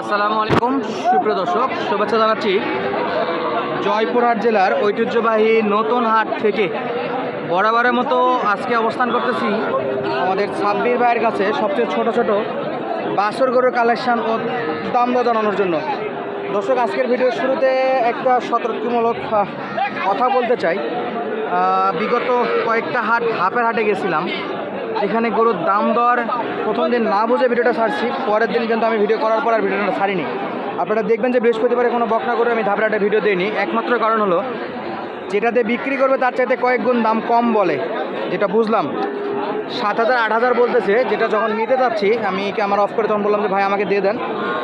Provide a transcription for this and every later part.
আসসালামু আলাইকুম, সুপ্রিয় দর্শক, শুভেচ্ছা জানাচ্ছি জয়পুরহাট জেলার ঐতিহ্যবাহী নতুন হাট থেকে। বরাবরের মতো আজকে অবস্থান করতেছি আমাদের ছাব্বির ভাইয়ের কাছে সবচেয়ে ছোট ছোট বাসর গরুর কালেকশন ও দাম জানানোর জন্য। দর্শক, আজকের ভিডিওর শুরুতে একটা সতর্কমূলক কথা বলতে চাই। বিগত কয়েকটা হাট হাপের হাটে গেছিলাম। এখানে গরুর দাম দর, প্রথম দিন না বুঝে ভিডিওটা ছাড়ছি, পরের দিন কিন্তু আমি ভিডিও করার পর আর ভিডিওটা ছাড়িনি। আপনারা দেখবেন যে বৃহস্পতিবারে কোনো বকনা করে আমি ধাপড়াটা ভিডিও দিইনি। একমাত্র কারণ হলো, যেটাতে বিক্রি করবে তার চাইতে কয়েক গুণ দাম কম বলে, যেটা বুঝলাম। সাত হাজার, আট হাজার বলতেছে, যেটা যখন নিতে যাচ্ছি, আমি আমার অফ করে তখন বললাম যে, ভাই, আমাকে দিয়ে দেন।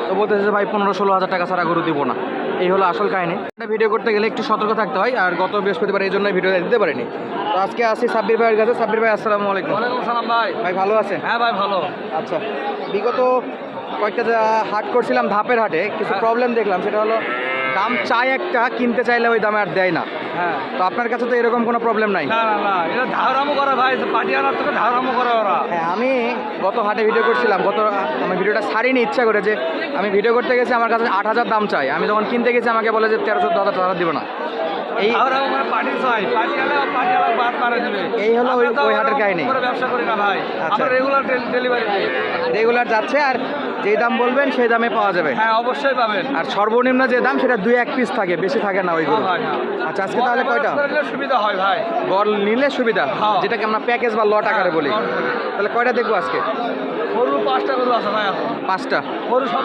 তো বলতেছে ভাই, পনেরো ষোলো হাজার টাকা ছাড়া গরু দিব না। এই হলো আসল কাহিনী। একটা ভিডিও করতে গেলে একটু সতর্ক থাকতে হয় আর গত বৃহস্পতিবার এই জন্য ভিডিও দিতে পারিনি। তো আজকে আসি সাব্বির ভাইয়ের কাছে। সাব্বির ভাই আসসালামু আলাইকুম। ওয়ালাইকুম সালাম ভাই। ভাই ভালো আছেন? হ্যাঁ ভাই ভালো। আচ্ছা। বিগত কয়েকটা হাট করছিলাম ধাপের হাটে কিছু হ্যাঁ। প্রবলেম দেখলাম সেটা হলো দাম চাই একটা কিনতে চাইলে ওই দামে আর দেয় না। হ্যাঁ। তো আপনার কাছে তো এরকম কোনো প্রবলেম নাই? না না না এটা ধারামো করে ভাই পাটিয়ানার থেকে ধারামো করে ওরা। হ্যাঁ আমি গত হাটে ভিডিও করছিলাম গত আমি ভিডিওটা ছাড়িনি ইচ্ছা করে যে আমি ভিডিও করতে গেছি আমার কাছে আট হাজার দাম চাই। আমি যখন কিনতে গেছি আমাকে বলে যে তেরো চোদ্দ হাজার টাকা দিব না। এই পাটি চাই পাটিয়ালা পাটিয়ালা বাদ মারা দিবে। এই হলো ওই- ওই হাটের কাহিনী। ব্যবসা করি না ভাই। আমরা রেগুলার ডেলিভারি রেগুলার যাচ্ছে আর যেই দাম বলবেন সেই দামে পাওয়া যাবে। হ্যাঁ অবশ্যই পাবেন। আর সর্বনিম্ন যে দাম সেটা দুই এক পিস থাকে বেশি থাকে না ওইগুলো। হ্যাঁ হ্যাঁ আচ্ছা আজকে তাহলে কয়টা? সুবিধা হয় ভাই। গড় নিলে সুবিধা? হ্যাঁ। যেটাকে আমরা প্যাকেজ বা লট আকারে বলি। তাহলে কয়টা দেখব আজকে? গরু পাঁচটা গরু আছে ভাই পাঁচটা? গরু সব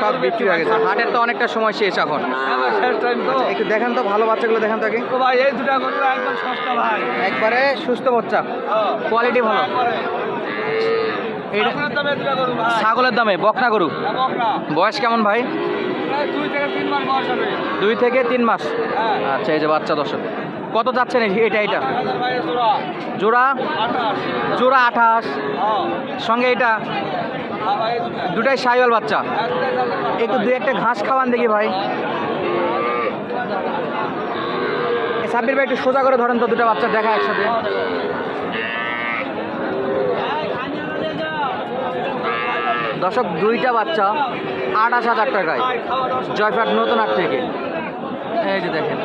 সব বিক্রি হয়ে গেছে। হাটের তো অনেকটা সময় শেষ এখন। হ্যাঁ তো। একটু দেখেন তো ভালো বাচ্চাগুলো দেখেন তো ভাই এই দুটা গরু একদম সস্তা ভাই। একবারে সুস্থ বাচ্চা। হ্যাঁ। কোয়ালিটি ভালো একবারে। এইটা আপনার দামে দুটা গরু ভাই ছাগলের দামে বকনা গরু। বয়স কেমন ভাই? দুই থেকে তিন মাস হ্যাঁ। আচ্ছা এই যে বাচ্চা দর্শক কত যাচ্ছেন এটা এটা? জোড়া। জোড়া? আঠাশ। হ্যাঁ। সঙ্গে এটা? হ্যাঁ দুটাই। সাইওয়াল বাচ্চা। একটু দুই একটা ঘাস খাওয়ান দেখি ভাই। সাব্বির ভাই একটু সোজা করে ধরেন তো দুটো বাচ্চা দেখা একসাথে। দর্শক দুইটা বাচ্চা আঠাশ হাজার টাকায়। জয়পাট নতুন হাট থেকে। এই যে দেখেন।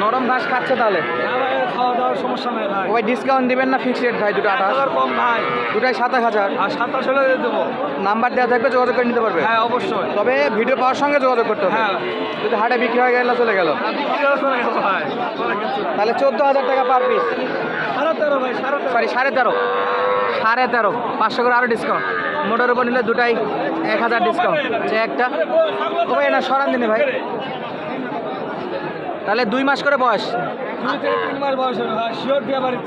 নরম ঘাস খাচ্ছে তাহলে। হ্যাঁ খাওয়া দাওয়ার সমস্যা নাই ভাই ওই ডিসকাউন্ট দিবেন না ফিক্সড রেট ভাই দুটো আঠাশ? কম ভাই দুটাই সাতাশ হাজার। আর সাতাশ হলে দেবো। নাম্বার দেওয়া থাকবে যোগাযোগ করে নিতে পারবে। হ্যাঁ অবশ্যই। তবে ভিডিও পাওয়ার সঙ্গে যোগাযোগ করতে হবে। হ্যাঁ। যদি হাটে বিক্রি হয়ে গেলে চলে গেল। গেছে। তাহলে চোদ্দ হাজার টাকা পার পিস সাড়ে তেরো ভাই সাড়ে সরি সাড়ে তেরো। সাড়ে তেরো। পাঁচশো করে আরও ডিসকাউন্ট মোটর উপর নিলে দুটাই এক হাজার ডিসকাউন্ট যে একটা। ও ভাই না সরান দিনে ভাই। তাহলে দুই মাস করে বয়স।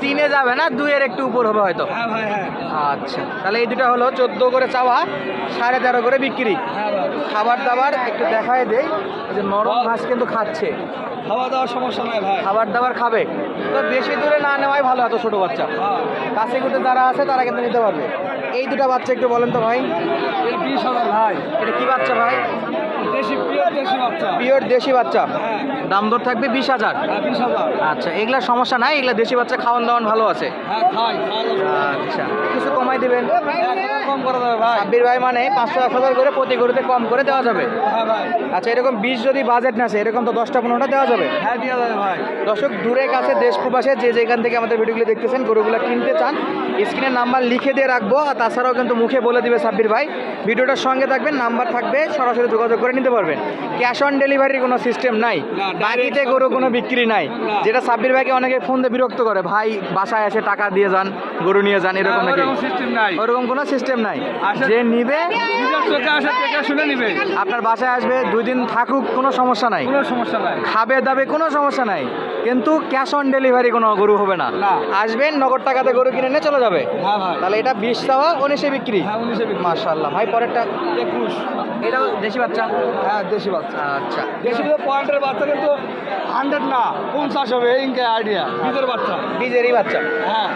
তিন দিয়ে যাবে না দুইয়ের একটু উপর হবে হয়তো। হ্যাঁ হ্যাঁ। আচ্ছা তাহলে এই দুটা হলো চোদ্দ করে চাওয়া সাড়ে তেরো করে বিক্রি। হ্যাঁ খাবার দাবার একটু দেখায় দেই যে নরম ঘাস কিন্তু খাচ্ছে। খাওয়া দাওয়ার সমস্যা নাই ভাই। খাবার দাবার খাবে। তো বেশি দূরে না নেওয়াই ভালো এত ছোটো বাচ্চা। কাছে কুটে যারা আছে তারা কিন্তু নিতে পারবে। এই দুটা বাচ্চা একটু বলেন তো ভাই। বিশ হাজার ভাই। এটা কি বাচ্চা ভাই? পিওর দেশি বাচ্চা। পিওর দেশি বাচ্চা। হ্যাঁ। দাম দর থাকবে বিশ হাজার? হ্যাঁ বিশ হাজার। আচ্ছা এগুলা সমস্যা নাই এগুলা দেশি বাচ্চা খাওয়ান দাওয়ান ভালো আছে? হ্যাঁ আচ্ছা কিছু কমাই দিবেন? কম করে ভাই? সাব্বির ভাই মানে পাঁচশো এক হাজার করে প্রতি গরুতে কম করে দেওয়া যাবে। হ্যাঁ ভাই। আচ্ছা এরকম বিশ যদি বাজেট না আছে এরকম তো দশটা পনেরোটা দেওয়া যাবে। হ্যাঁ দিয়ে যাবে ভাই। দর্শক দূরে কাছে দেশ প্রবাসে যে যেখান থেকে আমাদের ভিডিওগুলো দেখতেছেন গরুগুলো কিনতে চান স্ক্রিনের নাম্বার লিখে দিয়ে রাখব আর তাছাড়াও কিন্তু মুখে বলে দিবে সাব্বির ভাই। ভিডিওটার সঙ্গে থাকবেন নাম্বার থাকবে সরাসরি যোগাযোগ করে নিতে পারবেন। ক্যাশ অন ডেলিভারির কোনো সিস্টেম নাই। বাকিতে গরু কোনো বিক্রি নাই। যেটা সাব্বির ভাইকে অনেকে ফোন দিয়ে বিরক্ত করে ভাই বাসায় এসে টাকা দিয়ে যান গরু নিয়ে যান এরকম নাকি? ওরকম কোনো সিস্টেম নাই। যে নিবে শুনে নিবে। আপনার বাসায় আসবে দুই দিন থাকুক কোনো সমস্যা নাই। কোনো সমস্যা নাই। খাবে দাবে কোনো সমস্যা নাই। কিন্তু ক্যাশ অন ডেলিভারি কোনো গরু হবে না। আসবেন নগদ টাকাতে গরু কিনে নিয়ে চলে যাবে। হ্যাঁ তাহলে এটা বিশ চাওয়া উনিশে বিক্রি। হ্যাঁ। মাশাল্লাহ ভাই পরেরটা একুশ। এটাও দেশি বাচ্চা? হ্যাঁ দেশি বাচ্চা। আচ্ছা। দেশি পয়েন্টের বাচ্চা কিন্তু হান্ড্রেড না পঞ্চাশ হবে ইনকে আইডিয়া বীজের বাচ্চা। বীজেরই বাচ্চা? হ্যাঁ।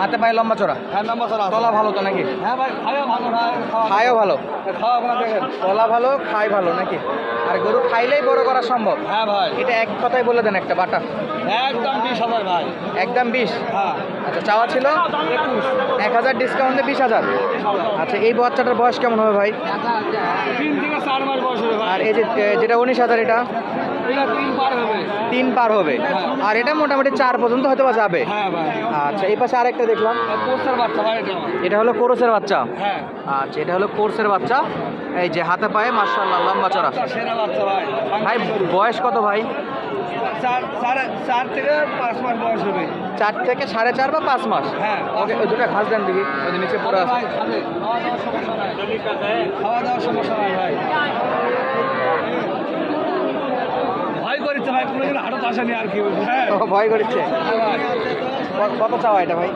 হাতে পায়ে লম্বা চড়া? হ্যাঁ নাম্বার স্যার তলা ভালো তো নাকি? হ্যাঁ ভাই খাইও ভালো খায়ও ভালো। খাওয়া দেখেন। তলা ভালো খায় ভালো নাকি? আর গরু খাইলেই বড় করা সম্ভব। হ্যাঁ ভাই। এটা এক কথাই বলে দেন একটা বাটা। একদম বিশ হাজার ভাই। একদম বিশ? হ্যাঁ। আচ্ছা চাওয়া ছিল? একুশ। এক হাজার ডিসকাউন্টে বিশ হাজার? আচ্ছা এই বাচ্চাটার বয়স কেমন হবে ভাই? তিন থেকে আর এই যে যেটা উনিশ হাজার এটা? এটা তিন পার হবে। হবে। আর এটা মোটামুটি চার পর্যন্ত হয়তো বা যাবে। হ্যাঁ ভাই। আচ্ছা এই পাশে আরেকটা দেখলাম। পোস্টার বাচ্চা ভাই এটা। এটা হলো কোরসের বাচ্চা? হ্যাঁ। আচ্ছা এটা হলো কোর্সের বাচ্চা। এই যে হাতে পায়ে মার্শাল্লাহ লম্বা চড়া। ভাই বয়স কত ভাই? চার থেকে পাঁচ মাস বয়স হবে। চার থেকে সাড়ে চার বা পাঁচ মাস? হ্যাঁ ওকে দুটো ঘাস দেন দেখি ওই নিচে পড়ে আছে। খাওয়া দাওয়ার সমস্যা নাই। খাওয়া দাওয়ার সমস্যা ভাই। ভয় করেছে ভাই কোনো দিন হাটত আসেনি আর কি হ্যাঁ। ভয় করছে কত চাওয়া এটা ভাই?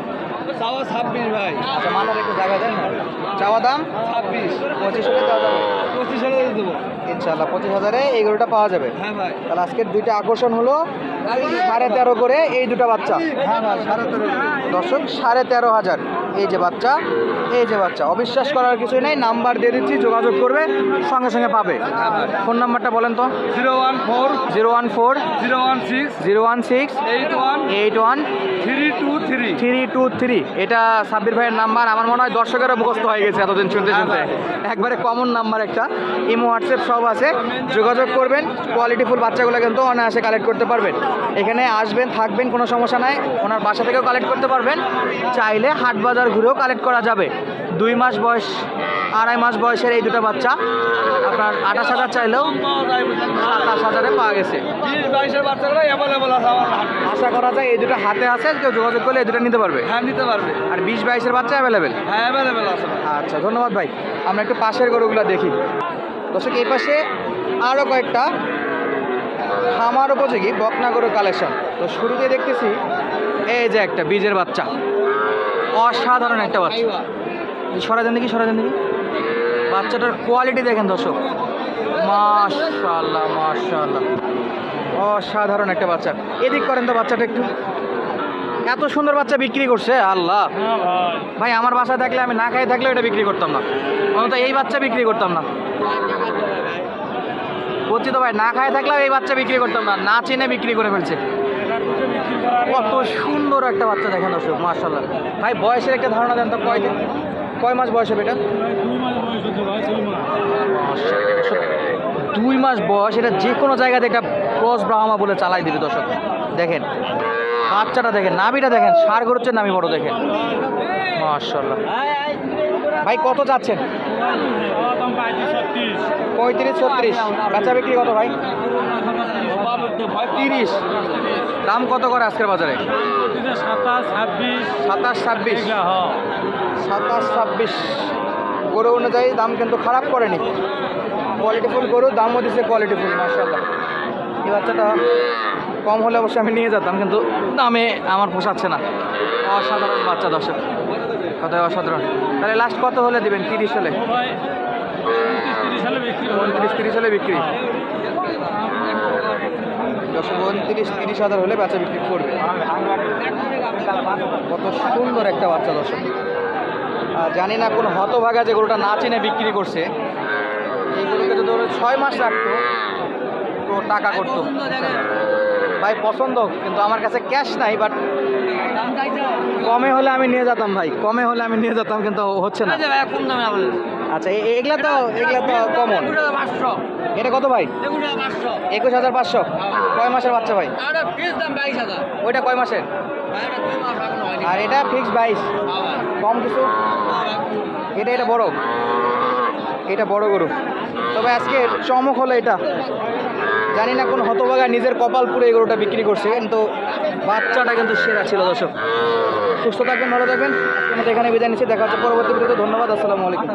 চাওয়া ছাব্বিশ ভাই। আচ্ছা মাথার একটু জায়গা দেন। চাওয়া দাম? ছাব্বিশ। পঁচিশ হলে দেওয়া যাবে। পঁচিশ হলে দেবো। ইনশাল্লাহ পঁচিশ হাজারে এই গরুটা পাওয়া যাবে। হ্যাঁ ভাই। তাহলে আজকের দুইটা আকর্ষণ হলো সাড়ে তেরো করে এই দুটো বাচ্চা। হ্যাঁ ভাই সাড়ে তেরো দর্শক সাড়ে তেরো হাজার। এই যে বাচ্চা, এই যে বাচ্চা। অবিশ্বাস করার কিছুই নেই, নাম্বার দিয়ে দিচ্ছি, যোগাযোগ করবে, সঙ্গে সঙ্গে পাবে। ফোন নাম্বারটা বলেন তো। Zero one four, zero one four zero one six zero one six eight one eight one three two three. Three two three এটা সাব্বির ভাইয়ের নাম্বার। আমার মনে হয় দর্শকেরও মুখস্থ হয়ে গেছে এতদিন শুনতে শুনতে। একবারে কমন নাম্বার একটা। ইমো হোয়াটসঅ্যাপ সব আছে। যোগাযোগ করবেন। কোয়ালিটিফুল বাচ্চাগুলো কিন্তু অনায়াসে কালেক্ট করতে পারবেন। এখানে আসবেন, থাকবেন, কোনো সমস্যা নাই। ওনার বাসা থেকেও কালেক্ট করতে পারবেন। চাইলে হাট বাজার ঘুরেও কালেক্ট করা যাবে। দুই মাস বয়স আড়াই মাস বয়সের এই দুটো বাচ্চা আপনার আঠাশ হাজার চাইলেও সাতাশ হাজারে পাওয়া গেছে। আশা করা যায় এই দুটো হাতে আছে কেউ যোগাযোগ করলে এই দুটো নিতে পারবে। হ্যাঁ নিতে পারবে। আর বিশ বাইশের বাচ্চা অ্যাভেলেবেল হ্যাঁ অ্যাভেলেবেল আছে। আচ্ছা ধন্যবাদ ভাই। আমরা একটু পাশের গরুগুলো দেখি। দর্শক এই পাশে আরও কয়েকটা খামার উপযোগী বকনা গরু কালেকশন তো শুরুতে দেখতেছি এই যে একটা বীজের বাচ্চা। অসাধারণ একটা বাচ্চা। সরা দেন দেখি সরা দেন দেখি বাচ্চাটার কোয়ালিটি দেখেন দর্শক। মাশাল্লাহ মাশাল্লাহ অসাধারণ একটা বাচ্চা। এদিক করেন তো বাচ্চাটা একটু। এত সুন্দর বাচ্চা বিক্রি করছে, আল্লাহ। ভাই, আমার বাসা থাকলে আমি না খাই থাকলে এটা বিক্রি করতাম না। অন্তত এই বাচ্চা বিক্রি করতাম না। বলছি তো ভাই, না খাই থাকলেও এই বাচ্চা বিক্রি করতাম না। না চিনে বিক্রি করে ফেলছে। কত সুন্দর একটা বাচ্চা দেখেন দর্শক মার্শাল্লাহ ভাই, বয়সের একটা ধারণা দেন তো কয় কয় মাস বয়স হবে এটা? দুই মাস বয়স, এটা যে কোনো জায়গাতে একটা ক্রস ব্রাহ্মা বলে চালাই দিবে দর্শক। দেখেন, বাচ্চাটা দেখেন নাবিটা দেখেন, সার গরুচ্ছে নামি বড় দেখেন। মার্শাল্লাহ ভাই, কত যাচ্ছেন? পঁয়ত্রিশ, ছত্রিশ। বেচা বিক্রি কত ভাই? তিরিশ। দাম কত করে আজকের বাজারে? সাতাশ, ছাব্বিশ। সাতাশ, ছাব্বিশ। গরু অনুযায়ী দাম কিন্তু খারাপ করেনি। কোয়ালিটিফুল গরু, দামও দিচ্ছে কোয়ালিটিফুল মার্শাল্লাহ এই বাচ্চাটা কম হলে অবশ্যই আমি নিয়ে যেতাম, কিন্তু দামে আমার পোষাচ্ছে না। অসাধারণ বাচ্চা, দর্শক। কথায় অসাধারণ। তাহলে লাস্ট কত হলে দিবেন? তিরিশ হলে? উনত্রিশ তিরিশ হলে বিক্রি। দর্শক উনত্রিশ তিরিশ হাজার হলে বাচ্চা বিক্রি করবে। কত সুন্দর একটা বাচ্চা দর্শক। আহ, জানি না কোন হতভাগা যে গরুটা না চিনে বিক্রি করছে। এইগুলোকে যদি ওরা ছয় মাস রাখতো তো টাকা করতো। ভাই পছন্দ কিন্তু আমার কাছে ক্যাশ নাই বাট কমে হলে আমি নিয়ে যেতাম ভাই কমে হলে আমি নিয়ে যেতাম কিন্তু হচ্ছে না। দামে আচ্ছা এগুলা তো এগুলা তো কমন এটা কত ভাই? একুশ হাজার পাঁচশো। কয় মাসের বাচ্চা ভাই? ওইটা কয় মাসের আর এটা ফিক্স বাইশ। কম কিছু? এটা এটা বড়। এটা বড় গরু। তবে আজকে চমক হলো এটা। জানি না কোন হতভাগা নিজের কপাল পুরো এই গরুটা বিক্রি করছে কিন্তু বাচ্চাটা কিন্তু সেরা ছিল, দর্শক। সুস্থ থাকবেন, ভালো থাকবেন। এখানে বিদায় নিচ্ছি। দেখা হচ্ছে পরবর্তী ভিডিওতে। ধন্যবাদ, আসসালামু আলাইকুম।